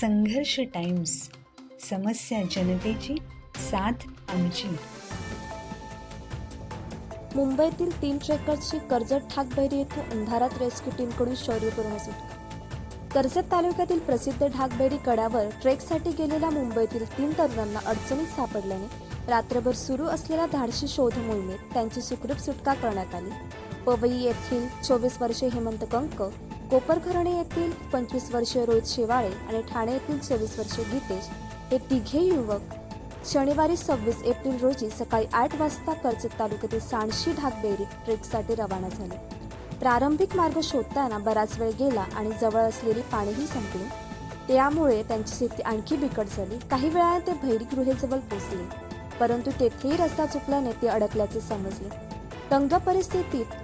संघर्ष टाइम्स समस्या जनतेची साथ आमची. मुंबईतील तीन ट्रेकर्सची कर्जत ठाकबैरी येथे अंधारात रेस्क्यू टीमकडून शौर्यपूर्ण सुटका. कर्जत तालुक्यातील प्रसिद्ध ढाकबैरी कड्यावर ट्रेकसाठी गेलेल्या मुंबईतील तीन तरुणांना अडचणीत सापडल्याने रात्रभर सुरू असलेल्या धाडशी शोध मोहिमेत त्यांची सुखरूप सुटका करण्यात आली. पवई येथील चोवीस वर्षे हेमंत कंक कोपरखरणे येथील पंचवीस वर्षीय रोहित शेवाळे आणि ठाणे येथील चोवीस वर्षीय गीतेश हे तिघे युवक शनिवारी सव्वीस एप्रिल रोजी सकाळी आठ वाजता कर्जत तालुक्यातील सांडशी ढाकबेरी ट्रेकसाठी रवाना झाले. प्रारंभिक मार्ग शोधताना बराच वेळ गेला आणि जवळ असलेली पाणीही संपली. त्यामुळे त्यांची स्थिती आणखी बिकट झाली. काही वेळाने ते भैरी गृहेजवळ पोचले परंतु तेथेही रस्ता चुकल्याने ते अडकल्याचे समजले. तंग परिस्थितीत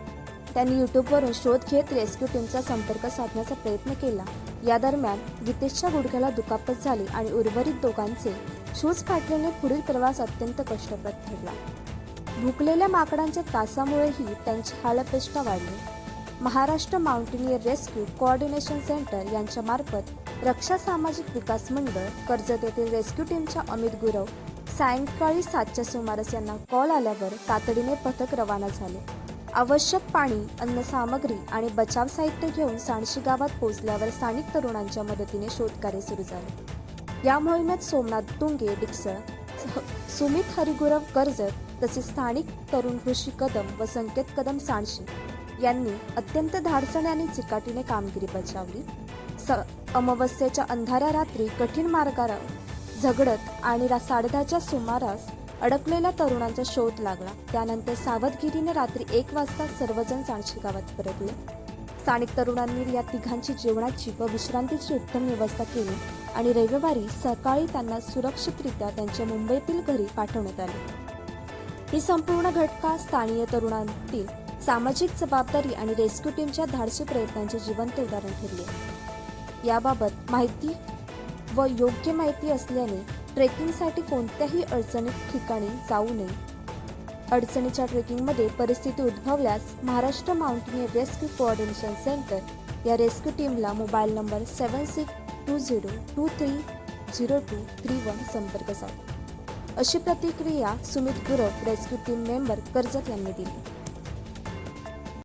त्यांनी युट्यूबवरून शोध घेत रेस्क्यू टीमचा संपर्क साधण्याचा प्रयत्न केला. या दरम्यान गीतेशच्या गुडघ्याला दुखापत झाली आणि उर्वरित दोघांचे शूज फाटल्याने पुढील प्रवास अत्यंत कष्टप्रद ठरला. भुकलेल्या माकडांच्या तासामुळेही त्यांची हालअपेष्टा वाढली. Maharashtra mountaineer rescue coordination centre यांच्या मार्फत रक्षा सामाजिक विकास मंडळ कर्जत येथील रेस्क्यू टीमच्या अमित गुरव सायंकाळी सातच्या सुमारास यांना कॉल आल्यावर तातडीने पथक रवाना झाले. आवश्यक पाणी अन्न सामग्री आणि बचाव साहित्य घेऊन सांडशी गावात पोहोचल्यावर स्थानिक तरुणांच्या मदतीने शोधकार्य सुरू झाले. या मोहिमेत सोमनाथ तुंगे डिक्सळ सुमित हरिगुरव कर्जत तसेच स्थानिक तरुण ऋषी कदम व संकेत कदम सांडशी यांनी अत्यंत धाडसने आणि चिकाटीने कामगिरी बजावली. स अमावस्येच्या अंधाऱ्या रात्री कठीण मार्गावर झगडत आणि रा साडेदहाच्या सुमारास अडकलेल्या तरुणांचा शोध लागला. त्यानंतर सावधगिरीने रात्री एक वाजता सर्वजण सांडशी गावात परतले. स्थानिक तरुणांनी या तिघांची जेवणाची व विश्रांतीची उत्तम व्यवस्था केली आणि रविवारी सकाळी त्यांना सुरक्षितरित्या त्यांच्या मुंबईतील घरी पाठवण्यात आले. ही संपूर्ण घटना स्थानीय तरुणांतील सामाजिक जबाबदारी आणि रेस्क्यू टीमच्या धाडसी प्रयत्नांचे जिवंत उदाहरण ठरले. याबाबत माहिती व योग्य माहिती असल्याने ट्रेकिंगसाठी कोणत्याही अडचणीत ठिकाणी जाऊ नये. अडचणीच्या ट्रेकिंगमध्ये परिस्थिती उद्भवल्यास Maharashtra mountaineer rescue coordination centre या रेस्क्यू टीमला mobile number seven six two zero two three zero two three one संपर्क साधा. अशी प्रतिक्रिया Sumit Gurav rescue team member Karjat यांनी दिली.